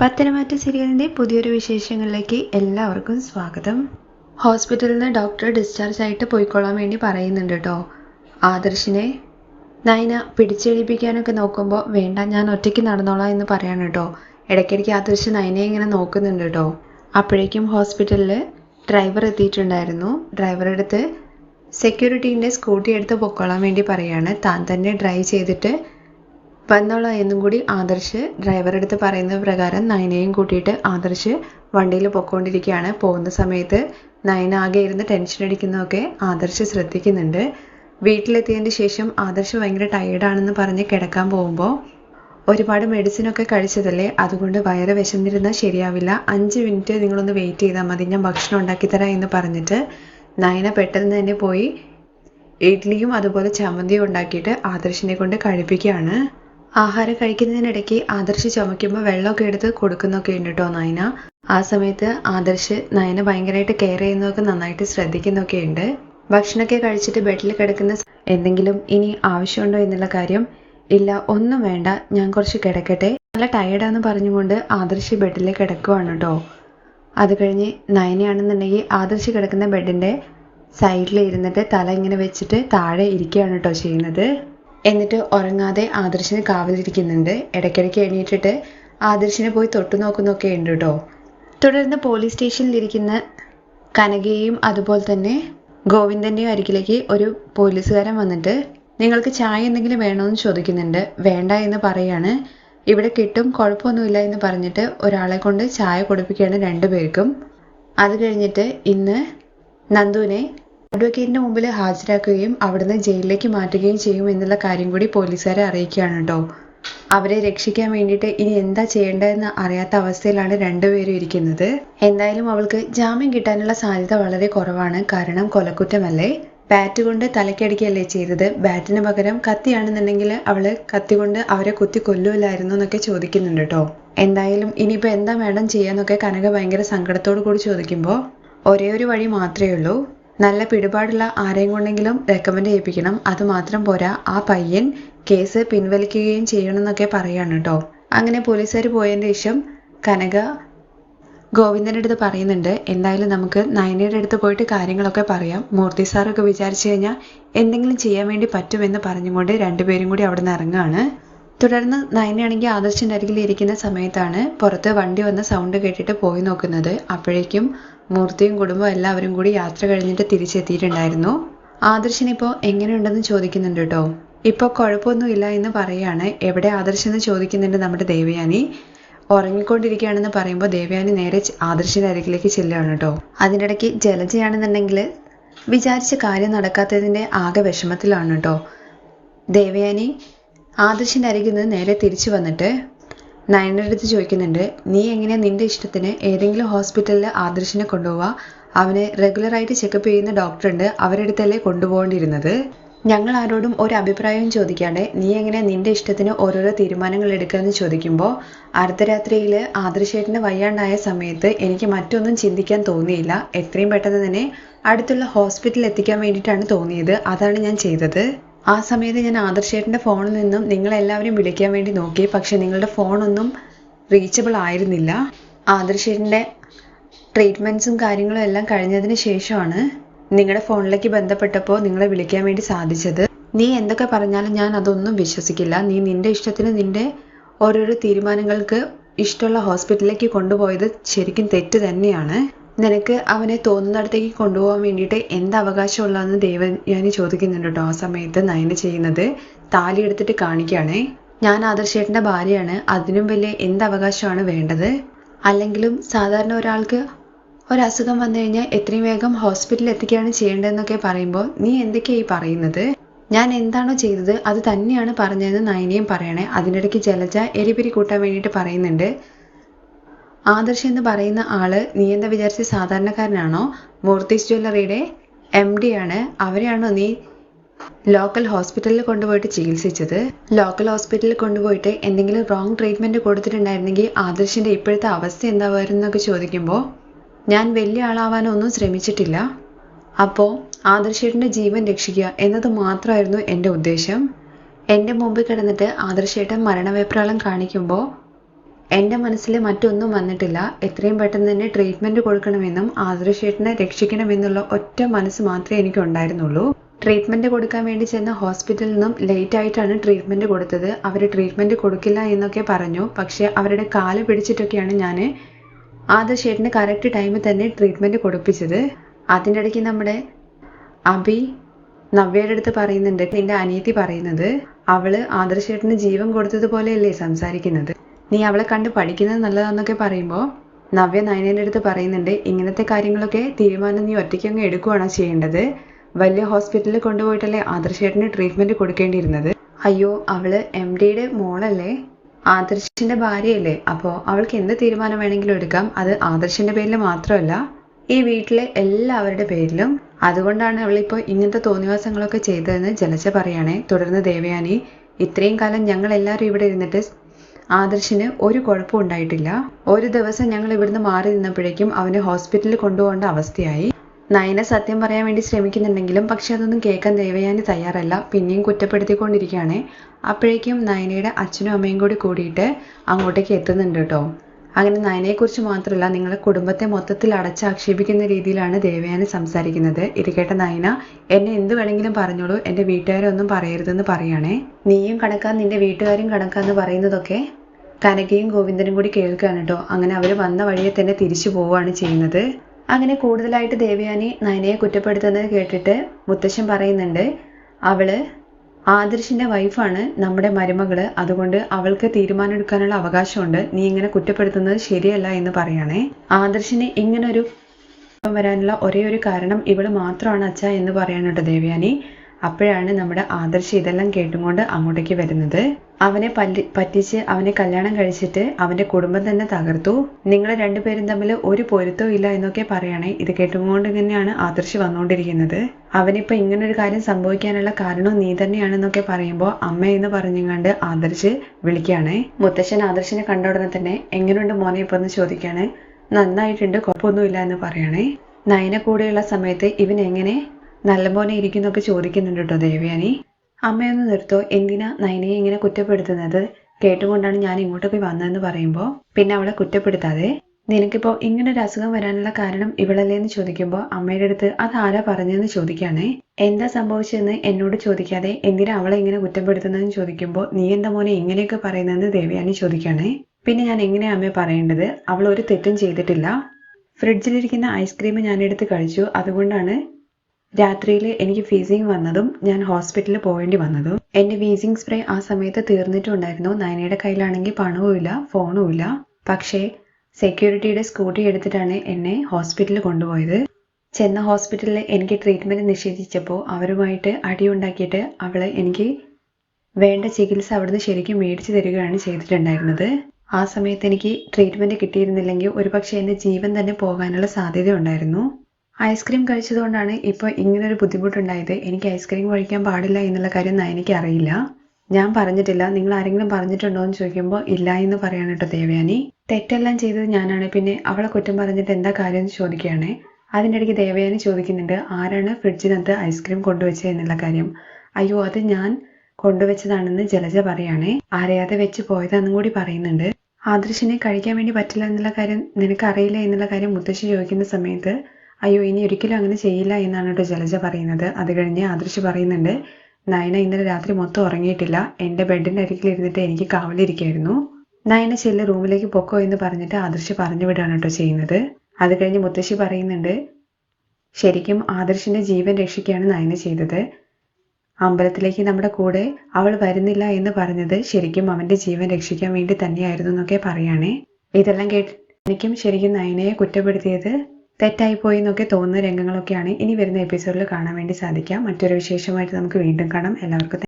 പത്തനംതിട്ട സീരിയലിന്റെ പുതിയൊരു വിശേഷങ്ങളിലേക്ക് എല്ലാവർക്കും സ്വാഗതം. ഹോസ്പിറ്റലിൽ നിന്ന് ഡോക്ടർ ഡിസ്ചാർജ് ആയിട്ട് പോയിക്കൊള്ളാൻ വേണ്ടി പറയുന്നുണ്ട് കേട്ടോ ആദർശിനെ നയന പിടിച്ചെഴുപ്പിക്കാനൊക്കെ നോക്കുമ്പോൾ വേണ്ട ഞാൻ ഒറ്റയ്ക്ക് നടന്നോളാം എന്ന് പറയാണ് കേട്ടോ ഇടയ്ക്കിടയ്ക്ക് ആദർശ് നയനെ ഇങ്ങനെ നോക്കുന്നുണ്ട് കേട്ടോ അപ്പോഴേക്കും ഹോസ്പിറ്റലിൽ ഡ്രൈവർ എത്തിയിട്ടുണ്ടായിരുന്നു. ഡ്രൈവർ അടുത്ത് സെക്യൂരിറ്റീന്റെ സ്കൂട്ടി എടുത്ത് പൊക്കോളാൻ വേണ്ടി പറയാണ്. താൻ തന്നെ ഡ്രൈവ് ചെയ്തിട്ട് വന്നോളാം എന്നും കൂടി ആദർശ് ഡ്രൈവർ അടുത്ത് പറയുന്ന പ്രകാരം നയനയും കൂട്ടിയിട്ട് ആദർശ് വണ്ടിയിൽ പൊക്കോണ്ടിരിക്കുകയാണ്. പോകുന്ന സമയത്ത് നയന ആകെ ഇരുന്ന് ടെൻഷൻ അടിക്കുന്നതൊക്കെ ആദർശ് ശ്രദ്ധിക്കുന്നുണ്ട്. വീട്ടിലെത്തിയതിന് ശേഷം ആദർശ് ഭയങ്കര ടയേർഡാണെന്ന് പറഞ്ഞ് കിടക്കാൻ പോകുമ്പോൾ ഒരുപാട് മെഡിസിനൊക്കെ കഴിച്ചതല്ലേ? അതുകൊണ്ട് വയറ് വിശന്നിരുന്നാൽ ശരിയാവില്ല. അഞ്ച് മിനിറ്റ് നിങ്ങളൊന്ന് വെയിറ്റ് ചെയ്താൽ മതി. ഞാൻ ഭക്ഷണം ഉണ്ടാക്കി തരാം എന്ന് പറഞ്ഞിട്ട് നയന പെട്ടെന്ന് തന്നെ പോയി ഇഡ്ഡലിയും അതുപോലെ ചമ്മന്തിയും ഉണ്ടാക്കിയിട്ട് ആദർശിനെ കൊണ്ട് കഴിപ്പിക്കുകയാണ്. ആഹാരം കഴിക്കുന്നതിനിടയ്ക്ക് ആദർശ് ചുമയ്ക്കുമ്പോൾ വെള്ളമൊക്കെ എടുത്ത് കൊടുക്കുന്നൊക്കെ ഉണ്ട് കേട്ടോ നയന. ആ സമയത്ത് ആദർശ് നയന ഭയങ്കരമായിട്ട് കെയർ ചെയ്യുന്നതൊക്കെ നന്നായിട്ട് ശ്രദ്ധിക്കുന്നൊക്കെ ഉണ്ട്. ഭക്ഷണമൊക്കെ കഴിച്ചിട്ട് ബെഡിൽ കിടക്കുന്ന എന്തെങ്കിലും ഇനി ആവശ്യമുണ്ടോ എന്നുള്ള കാര്യം ഇല്ല ഒന്നും വേണ്ട ഞാൻ കുറച്ച് കിടക്കട്ടെ. നല്ല ടയേർഡാന്ന് പറഞ്ഞുകൊണ്ട് ആദർശ് ബെഡിൽ കിടക്കുവാണ് കേട്ടോ അത് കഴിഞ്ഞ് നയനയാണെന്നുണ്ടെങ്കിൽ ആദർശ് കിടക്കുന്ന ബെഡിന്റെ സൈഡിൽ ഇരുന്നിട്ട് തല ഇങ്ങനെ വെച്ചിട്ട് താഴെ ഇരിക്കുകയാണ് കേട്ടോ ചെയ്യുന്നത്. എന്നിട്ട് ഉറങ്ങാതെ ആദർശിന് കാവലിരിക്കുന്നുണ്ട്. ഇടയ്ക്കിടയ്ക്ക് എണീറ്റിട്ട് ആദർശിനെ പോയി തൊട്ടു നോക്കുന്നൊക്കെ ഉണ്ട് കേട്ടോ. തുടർന്ന് പോലീസ് സ്റ്റേഷനിലിരിക്കുന്ന കനകയെയും അതുപോലെ തന്നെ ഗോവിന്ദന്റെയും അരികിലേക്ക് ഒരു പോലീസുകാരൻ വന്നിട്ട് നിങ്ങൾക്ക് ചായ എന്തെങ്കിലും വേണമെന്ന് ചോദിക്കുന്നുണ്ട്. വേണ്ട എന്ന് പറയാണ്. ഇവിടെ കിട്ടും കുഴപ്പമൊന്നുമില്ല എന്ന് പറഞ്ഞിട്ട് ഒരാളെ കൊണ്ട് ചായ കൊടുപ്പിക്കുകയാണ് രണ്ടുപേർക്കും. അത് കഴിഞ്ഞിട്ട് ഇന്ന് നന്ദുവിനെ അഡ്വക്കേറ്റിന്റെ മുമ്പിൽ ഹാജരാക്കുകയും അവിടുന്ന് ജയിലിലേക്ക് മാറ്റുകയും ചെയ്യും എന്നുള്ള കാര്യം കൂടി പോലീസുകാരെ അറിയിക്കുകയാണ് കേട്ടോ അവരെ രക്ഷിക്കാൻ വേണ്ടിയിട്ട് ഇനി എന്താ ചെയ്യേണ്ടതെന്ന് അറിയാത്ത അവസ്ഥയിലാണ് രണ്ടുപേരും ഇരിക്കുന്നത്. എന്തായാലും അവൾക്ക് ജാമ്യം കിട്ടാനുള്ള സാധ്യത വളരെ കുറവാണ്. കാരണം കൊലക്കുറ്റമല്ലേ? ബാറ്റ് കൊണ്ട് തലക്കടിക്കുകയല്ലേ ചെയ്തത്? ബാറ്റിന് പകരം കത്തിയാണെന്നുണ്ടെങ്കിൽ അവൾ കത്തി കൊണ്ട് അവരെ കുത്തി കൊല്ലുമില്ലായിരുന്നു എന്നൊക്കെ ചോദിക്കുന്നുണ്ട് കേട്ടോ. എന്തായാലും ഇനിയിപ്പോൾ എന്താ വേണം ചെയ്യാന്നൊക്കെ കനക ഭയങ്കര സങ്കടത്തോടു കൂടി ചോദിക്കുമ്പോൾ ഒരേ ഒരു വഴി മാത്രമേ ഉള്ളൂ. നല്ല പിടിപാടുള്ള ആരെയും കൊണ്ടെങ്കിലും റെക്കമെൻഡ് ചെയ്യിപ്പിക്കണം. അത് മാത്രം പോരാ. ആ പയ്യൻ കേസ് പിൻവലിക്കുകയും ചെയ്യണമെന്നൊക്കെ പറയാണ് കേട്ടോ അങ്ങനെ പോലീസുകാർ പോയതിന് ശേഷം കനക ഗോവിന്ദന്റെ അടുത്ത് പറയുന്നുണ്ട്. എന്തായാലും നമുക്ക് നയനയുടെ അടുത്ത് പോയിട്ട് കാര്യങ്ങളൊക്കെ പറയാം. മൂർത്തി സാറൊക്കെ വിചാരിച്ചു കഴിഞ്ഞാൽ എന്തെങ്കിലും ചെയ്യാൻ വേണ്ടി പറ്റുമെന്ന് പറഞ്ഞുകൊണ്ട് രണ്ടുപേരും കൂടി അവിടെ നിന്ന് ഇറങ്ങുകയാണ് തുടർന്ന് നയനയാണെങ്കിൽ ആദർശിന്റെ അരികിൽ ഇരിക്കുന്ന സമയത്താണ് പുറത്ത് വണ്ടി വന്ന സൗണ്ട് കേട്ടിട്ട് പോയി നോക്കുന്നത്. അപ്പോഴേക്കും മൂർത്തിയും കുടുംബം എല്ലാവരും കൂടി യാത്ര കഴിഞ്ഞിട്ട് തിരിച്ചെത്തിയിട്ടുണ്ടായിരുന്നു. ആദർശിനിപ്പോൾ എങ്ങനെയുണ്ടെന്ന് ചോദിക്കുന്നുണ്ട് കേട്ടോ. ഇപ്പോൾ കുഴപ്പമൊന്നുമില്ല എന്ന് പറയാണ്. എവിടെ ആദർശ് എന്ന് ചോദിക്കുന്നുണ്ട് നമ്മുടെ ദേവയാനി. ഉറങ്ങിക്കൊണ്ടിരിക്കുകയാണെന്ന് പറയുമ്പോൾ ദേവയാനി നേരെ ആദർശൻ അരികിലേക്ക് ചെല്ലുകയാണ് കേട്ടോ. അതിനിടയ്ക്ക് ജലജയാണെന്നുണ്ടെങ്കിൽ വിചാരിച്ച കാര്യം നടക്കാത്തതിന്റെ ആകെ വിഷമത്തിലാണ് കേട്ടോ. ദേവയാനി ആദർശിന്റെ അരികിൽ നിന്ന് നേരെ തിരിച്ചു വന്നിട്ട് നയനയുടെ അടുത്ത് ചോദിക്കുന്നുണ്ട് നീ എങ്ങനെ നിന്റെ ഇഷ്ടത്തിന് ഏതെങ്കിലും ഹോസ്പിറ്റലിൽ ആദർശിനെ കൊണ്ടുപോവാ? അവനെ റെഗുലറായിട്ട് ചെക്കപ്പ് ചെയ്യുന്ന ഡോക്ടറുണ്ട് അവരുടെ അടുത്തല്ലേ കൊണ്ടുപോകേണ്ടിയിരുന്നത്? ഞങ്ങൾ ആരോടും ഒരു അഭിപ്രായവും ചോദിക്കാതെ നീ എങ്ങനെ നിന്റെ ഇഷ്ടത്തിന് ഓരോരോ തീരുമാനങ്ങൾ എടുക്കുകയെന്ന് ചോദിക്കുമ്പോൾ അർദ്ധരാത്രിയിൽ ആദർശേട്ടന് വയ്യാണ്ടായ സമയത്ത് എനിക്ക് മറ്റൊന്നും ചിന്തിക്കാൻ തോന്നിയില്ല. എത്രയും പെട്ടെന്ന് തന്നെ അടുത്തുള്ള ഹോസ്പിറ്റലിൽ എത്തിക്കാൻ വേണ്ടിയിട്ടാണ് തോന്നിയത്. അതാണ് ഞാൻ ചെയ്തത്. ആ സമയത്ത് ഞാൻ ആദർശേട്ടന്റെ ഫോണിൽ നിന്നും നിങ്ങളെല്ലാവരും വിളിക്കാൻ വേണ്ടി നോക്കി. പക്ഷെ നിങ്ങളുടെ ഫോണൊന്നും റീച്ചബിൾ ആയിരുന്നില്ല. ആദർശേട്ടന്റെ ട്രീറ്റ്മെന്റ്സും കാര്യങ്ങളും എല്ലാം കഴിഞ്ഞതിന് ശേഷമാണ് നിങ്ങളുടെ ഫോണിലേക്ക് ബന്ധപ്പെട്ടപ്പോൾ നിങ്ങളെ വിളിക്കാൻ വേണ്ടി സാധിച്ചത്. നീ എന്തൊക്കെ പറഞ്ഞാലും ഞാൻ അതൊന്നും വിശ്വസിക്കില്ല. നീ നിന്റെ ഇഷ്ടത്തിന് നിന്റെ ഓരോരോ തീരുമാനങ്ങൾക്ക് ഇഷ്ടമുള്ള ഹോസ്പിറ്റലിലേക്ക് കൊണ്ടുപോയത് ശരിക്കും തെറ്റ് തന്നെയാണ്. നിനക്ക് അവനെ തോന്നുന്നിടത്തേക്ക് കൊണ്ടുപോകാൻ വേണ്ടിയിട്ട് എന്ത് അവകാശമുള്ളതെന്ന് ദേവയാനി ചോദിക്കുന്നുണ്ട് കേട്ടോ ആ സമയത്ത് നയന ചെയ്യുന്നത് താലി എടുത്തിട്ട് കാണിക്കുകയാണേ. ഞാൻ ആദർശേട്ടന്റെ ഭാര്യയാണ്. അതിനും വലിയ എന്ത് അവകാശമാണ് വേണ്ടത്? അല്ലെങ്കിലും സാധാരണ ഒരാൾക്ക് ഒരസുഖം വന്നു കഴിഞ്ഞാൽ എത്രയും വേഗം ഹോസ്പിറ്റലിൽ എത്തിക്കുകയാണ് ചെയ്യേണ്ടതെന്നൊക്കെ പറയുമ്പോൾ നീ എന്തൊക്കെയായി പറയുന്നത്? ഞാൻ എന്താണോ ചെയ്തത് അത് തന്നെയാണ് പറഞ്ഞതെന്ന് നയനയും പറയണേ. അതിനിടയ്ക്ക് ജലജ എരിപിരി കൂട്ടാൻ വേണ്ടിയിട്ട് പറയുന്നുണ്ട്. ആദർശ് എന്ന് പറയുന്ന ആൾ നീ എന്താ വിചാരിച്ച സാധാരണക്കാരനാണോ? മൂർത്തീസ് ജ്വല്ലറിയുടെ എം ഡി ആണ്. അവരെയാണോ നീ ലോക്കൽ ഹോസ്പിറ്റലിൽ കൊണ്ടുപോയിട്ട് ചികിത്സിച്ചത്? ലോക്കൽ ഹോസ്പിറ്റലിൽ കൊണ്ടുപോയിട്ട് എന്തെങ്കിലും റോങ് ട്രീറ്റ്മെന്റ് കൊടുത്തിട്ടുണ്ടായിരുന്നെങ്കിൽ ആദർശിന്റെ ഇപ്പോഴത്തെ അവസ്ഥ എന്താവായിരുന്നു എന്നൊക്കെ ചോദിക്കുമ്പോൾ ഞാൻ വലിയ ആളാവാനൊന്നും ശ്രമിച്ചിട്ടില്ല. അപ്പോൾ ആദർശേട്ടന്റെ ജീവൻ രക്ഷിക്കുക എന്നത് മാത്രമായിരുന്നു എന്റെ ഉദ്ദേശം. എന്റെ മുമ്പിൽ കിടന്നിട്ട് ആദർശേട്ടൻ മരണവേപ്രാളം കാണിക്കുമ്പോൾ എന്റെ മനസ്സിൽ മറ്റൊന്നും വന്നിട്ടില്ല. എത്രയും പെട്ടെന്ന് തന്നെ ട്രീറ്റ്മെന്റ് കൊടുക്കണമെന്നും ആദർശേട്ടനെ രക്ഷിക്കണമെന്നുള്ള ഒറ്റ മനസ്സ് മാത്രമേ എനിക്ക് ഉണ്ടായിരുന്നുള്ളൂ ട്രീറ്റ്മെന്റ് കൊടുക്കാൻ വേണ്ടി ചെന്ന ഹോസ്പിറ്റലിൽ നിന്നും ലേറ്റ് ആയിട്ടാണ് ട്രീറ്റ്മെന്റ് കൊടുത്തത്. അവർ ട്രീറ്റ്മെന്റ് കൊടുക്കില്ല എന്നൊക്കെ പറഞ്ഞു. പക്ഷേ അവരുടെ കാൽ പിടിച്ചിട്ടൊക്കെയാണ് ഞാൻ ആദർശേട്ടന് കറക്റ്റ് ടൈമിൽ തന്നെ ട്രീറ്റ്മെന്റ് കൊടുപ്പിച്ചത്. അതിന്റെ ഇടയ്ക്ക് നമ്മുടെ അഭി നവ്യയുടെ അടുത്ത് പറയുന്നുണ്ട് നിന്റെ അനിയത്തി പറയുന്നത്. അവൾ ആദർശേട്ടന് ജീവൻ കൊടുത്തതുപോലെയല്ലേ സംസാരിക്കുന്നത്. നീ അവളെ കണ്ട് പഠിക്കുന്നത് നല്ലതാന്നൊക്കെ പറയുമ്പോൾ നവ്യ നയനേന്റെ അടുത്ത് പറയുന്നുണ്ട് ഇങ്ങനത്തെ കാര്യങ്ങളൊക്കെ തീരുമാനം നീ ഒറ്റയ്ക്ക് അങ്ങ് എടുക്കുകയാണോ ചെയ്യേണ്ടത്? വലിയ ഹോസ്പിറ്റലിൽ കൊണ്ടുപോയിട്ടല്ലേ ആദർശേട്ടന് ട്രീറ്റ്മെന്റ് കൊടുക്കേണ്ടിയിരുന്നത്? അയ്യോ അവൾ എം ഡിയുടെ മോളല്ലേ? ആദർശിന്റെ ഭാര്യയല്ലേ? അപ്പോൾ അവൾക്ക് എന്ത് തീരുമാനം വേണമെങ്കിലും എടുക്കാം. അത് ആദർശിന്റെ പേരിൽ മാത്രമല്ല ഈ വീട്ടിലെ എല്ലാവരുടെ പേരിലും. അതുകൊണ്ടാണ് അവളിപ്പോൾ ഇങ്ങനത്തെ തോന്നിവാസങ്ങളൊക്കെ ചെയ്തതെന്ന് ജലജ പറയുകയാണേ തുടർന്ന് ദേവയാനി ഇത്രയും കാലം ഞങ്ങൾ എല്ലാവരും ഇവിടെ ഇരുന്നിട്ട് ആദർശിന് ഒരു കുഴപ്പവും ഉണ്ടായിട്ടില്ല. ഒരു ദിവസം ഞങ്ങൾ ഇവിടുന്ന് മാറി നിന്നപ്പോഴേക്കും അവന് ഹോസ്പിറ്റലിൽ കൊണ്ടുപോകേണ്ട അവസ്ഥയായി. നയന സത്യം പറയാൻ വേണ്ടി ശ്രമിക്കുന്നുണ്ടെങ്കിലും പക്ഷെ അതൊന്നും കേൾക്കാൻ ദേവയാനി തയ്യാറല്ല. പിന്നെയും കുറ്റപ്പെടുത്തിക്കൊണ്ടിരിക്കുകയാണ്. അപ്പോഴേക്കും നയനയുടെ അച്ഛനും അമ്മയും കൂടി കൂടിയിട്ട് അങ്ങോട്ടേക്ക് എത്തുന്നുണ്ട് കേട്ടോ. അങ്ങനെ നയനയെക്കുറിച്ച് മാത്രമല്ല നിങ്ങളുടെ കുടുംബത്തെ മൊത്തത്തിൽ അടച്ചാക്ഷേപിക്കുന്ന രീതിയിലാണ് ദേവയാനി സംസാരിക്കുന്നത്. ഇത് കേട്ട നയന എന്നെ എന്ത് വേണമെങ്കിലും പറഞ്ഞോളൂ. എന്റെ വീട്ടുകാരൊന്നും പറയരുതെന്ന് പറയുകയാണേ നീയും കണക്കാ നിന്റെ വീട്ടുകാരും കണക്കാന്ന് പറയുന്നതൊക്കെ കനകയും ഗോവിന്ദനും കൂടി കേൾക്കുകയാണ് കേട്ടോ. അങ്ങനെ അവർ വന്ന വഴിയെ തന്നെ തിരിച്ചു പോവുകയാണ് ചെയ്യുന്നത്. അങ്ങനെ കൂടുതലായിട്ട് ദേവയാനി നയനയെ കുറ്റപ്പെടുത്തുന്നത് കേട്ടിട്ട് മുത്തശ്ശൻ പറയുന്നുണ്ട് അവൾ ആദർശിന്റെ വൈഫാണ് നമ്മുടെ മരുമകൾ. അതുകൊണ്ട് അവൾക്ക് തീരുമാനമെടുക്കാനുള്ള അവകാശമുണ്ട്. നീ ഇങ്ങനെ കുറ്റപ്പെടുത്തുന്നത് ശരിയല്ല എന്ന് പറയണേ. ആദർശിന് ഇങ്ങനൊരു വരാനുള്ള ഒരേ ഒരു കാരണം ഇവൾ മാത്രമാണ് അച്ഛ എന്ന് പറയാനുണ്ട് ദേവയാനി. അപ്പോഴാണ് നമ്മുടെ ആദർശ് ഇതെല്ലാം കേട്ടുകൊണ്ട് അങ്ങോട്ടേക്ക് വരുന്നത്. അവനെ പല്ലി പറ്റിച്ച് അവനെ കല്യാണം കഴിച്ചിട്ട് അവന്റെ കുടുംബം തന്നെ തകർത്തു. നിങ്ങൾ രണ്ടുപേരും തമ്മിൽ ഒരു പൊരുത്തവും ഇല്ല എന്നൊക്കെ പറയണേ ഇത് കേട്ടുകൊണ്ട് തന്നെയാണ് ആദർശ് വന്നുകൊണ്ടിരിക്കുന്നത്. അവനിപ്പോ ഇങ്ങനെ ഒരു കാര്യം സംഭവിക്കാനുള്ള കാരണം നീ തന്നെയാണെന്നൊക്കെ പറയുമ്പോൾ അമ്മ എന്ന് പറഞ്ഞുകൊണ്ട് ആദർശ് വിളിക്കുകയാണ്. മുത്തശ്ശൻ ആദർശിനെ കണ്ട ഉടനെ തന്നെ എങ്ങനെയുണ്ട് മോനെ ഇപ്പൊ? എന്ന് ചോദിക്കാണ് നന്നായിട്ടുണ്ട് കുഴപ്പമൊന്നുമില്ല എന്ന് പറയണേ നയന കൂടെയുള്ള സമയത്ത് ഇവൻ എങ്ങനെ? നല്ലപോലെ ഇരിക്കുന്നൊക്കെ ചോദിക്കുന്നുണ്ട് കേട്ടോ ദേവയാനി. അമ്മയൊന്ന് നിർത്തോ. എന്തിനാ നൈനയെ ഇങ്ങനെ കുറ്റപ്പെടുത്തുന്നത്? കേട്ടുകൊണ്ടാണ് ഞാൻ ഇങ്ങോട്ടൊക്കെ വന്നതെന്ന് പറയുമ്പോൾ പിന്നെ അവളെ കുറ്റപ്പെടുത്താതെ. നിനക്കിപ്പോൾ ഇങ്ങനെ ഒരു അസുഖം വരാനുള്ള കാരണം ഇവളല്ലേ എന്ന് ചോദിക്കുമ്പോൾ അമ്മയുടെ അടുത്ത് അത് ആരാ പറഞ്ഞതെന്ന് ചോദിക്കുകയാണേ എന്താ സംഭവിച്ചതെന്ന് എന്നോട് ചോദിക്കാതെ എന്തിനാ അവളെ ഇങ്ങനെ കുറ്റപ്പെടുത്തുന്നതെന്ന് ചോദിക്കുമ്പോൾ നീ എന്താ മോനെ ഇങ്ങനെയൊക്കെ പറയുന്നതെന്ന് ദേവയാനി ചോദിക്കുകയാണേ പിന്നെ ഞാൻ എങ്ങനെയാ അമ്മയെ പറയേണ്ടത്? അവൾ ഒരു തെറ്റും ചെയ്തിട്ടില്ല. ഫ്രിഡ്ജിലിരിക്കുന്ന ഐസ്ക്രീം ഞാൻ എടുത്ത് കഴിച്ചു. അതുകൊണ്ടാണ് രാത്രിയിൽ എനിക്ക് ഫീസിങ് വന്നതും ഞാൻ ഹോസ്പിറ്റലിൽ പോകേണ്ടി വന്നതും. എന്റെ വീസിങ് സ്പ്രേ ആ സമയത്ത് തീർന്നിട്ടുണ്ടായിരുന്നു. നയനയുടെ കയ്യിലാണെങ്കിൽ പണവും ഇല്ല ഫോണും ഇല്ല പക്ഷേ സെക്യൂരിറ്റിയുടെ സ്കൂട്ടി എടുത്തിട്ടാണ് എന്നെ ഹോസ്പിറ്റലിൽ കൊണ്ടുപോയത്. ചെന്ന ഹോസ്പിറ്റലിൽ എനിക്ക് ട്രീറ്റ്മെന്റ് നിഷേധിച്ചപ്പോൾ അവരുമായിട്ട് അടിയുണ്ടാക്കിയിട്ട് അവളെ എനിക്ക് വേണ്ട ചികിത്സ അവിടുന്ന് ശരിക്കും മേടിച്ചു തരികയാണ് ചെയ്തിട്ടുണ്ടായിരുന്നത്. ആ സമയത്ത് എനിക്ക് ട്രീറ്റ്മെന്റ് കിട്ടിയിരുന്നില്ലെങ്കിൽ ഒരുപക്ഷെ എന്റെ ജീവൻ തന്നെ പോകാനുള്ള സാധ്യത ഉണ്ടായിരുന്നു ഐസ്ക്രീം കഴിച്ചതുകൊണ്ടാണ് ഇപ്പോൾ ഇങ്ങനൊരു ബുദ്ധിമുട്ടുണ്ടായത്. എനിക്ക് ഐസ്ക്രീം കഴിക്കാൻ പാടില്ല എന്നുള്ള കാര്യം എനിക്ക് അറിയില്ല ഞാൻ പറഞ്ഞിട്ടില്ല. നിങ്ങൾ ആരെങ്കിലും പറഞ്ഞിട്ടുണ്ടോ എന്ന് ചോദിക്കുമ്പോൾ ഇല്ല എന്ന് പറയാണ് കേട്ടോ ദേവയാനി. തെറ്റെല്ലാം ചെയ്തത് ഞാനാണ്. പിന്നെ അവളെ കുറ്റം പറഞ്ഞിട്ട് എന്താ കാര്യം എന്ന് ചോദിക്കുകയാണ്. അതിന്റെ ഇടയ്ക്ക് ദേവയാനി ചോദിക്കുന്നുണ്ട് ആരാണ് ഫ്രിഡ്ജിനകത്ത് ഐസ്ക്രീം കൊണ്ടുവച്ചത് എന്നുള്ള കാര്യം? അയ്യോ അത് ഞാൻ കൊണ്ടുവച്ചതാണെന്ന് ജലജ പറയുകയാണേ അറിയാതെ വെച്ച് പോയതാണെന്നും കൂടി പറയുന്നുണ്ട്. ആദർശിനെ കഴിക്കാൻ വേണ്ടി പറ്റില്ല എന്നുള്ള കാര്യം നിനക്കറിയില്ല എന്നുള്ള കാര്യം മുത്തശ്ശി ചോദിക്കുന്ന സമയത്ത് അയ്യോ ഇനി ഒരിക്കലും അങ്ങനെ ചെയ്യില്ല എന്നാണ് കേട്ടോ ജലജ പറയുന്നത്. അത് കഴിഞ്ഞ് ആദർശ് പറയുന്നുണ്ട് നയന ഇന്നലെ രാത്രി മൊത്തം ഉറങ്ങിയിട്ടില്ല. എന്റെ ബെഡിന്റെ അരികിൽ ഇരുന്നിട്ട് എനിക്ക് കാവലിരിക്കായിരുന്നു. നയന ചെല്ല് റൂമിലേക്ക് പൊക്കോ എന്ന് പറഞ്ഞിട്ട് ആദർശ് പറഞ്ഞു വിടുകയാണ് കേട്ടോ ചെയ്യുന്നത്. അത് കഴിഞ്ഞ് മുത്തശ്ശി പറയുന്നുണ്ട് ശരിക്കും ആദർശിന്റെ ജീവൻ രക്ഷിക്കുകയാണ് നയന ചെയ്തത്. അമ്പലത്തിലേക്ക് നമ്മുടെ കൂടെ അവൾ വരുന്നില്ല എന്ന് പറഞ്ഞത് ശരിക്കും അവന്റെ ജീവൻ രക്ഷിക്കാൻ വേണ്ടി തന്നെയായിരുന്നു എന്നൊക്കെ പറയുകയാണേ ഇതെല്ലാം കേട്ട് എനിക്കും ശരിക്കും നയനയെ കുറ്റപ്പെടുത്തിയത് തെറ്റായിപ്പോയി എന്നൊക്കെ തോന്നുന്ന രംഗങ്ങളൊക്കെയാണ് ഇനി വരുന്ന എപ്പിസോഡിൽ കാണാൻ വേണ്ടി സാധിക്കാം മറ്റൊരു വിശേഷമായിട്ട് നമുക്ക് വീണ്ടും കാണാം. എല്ലാവർക്കും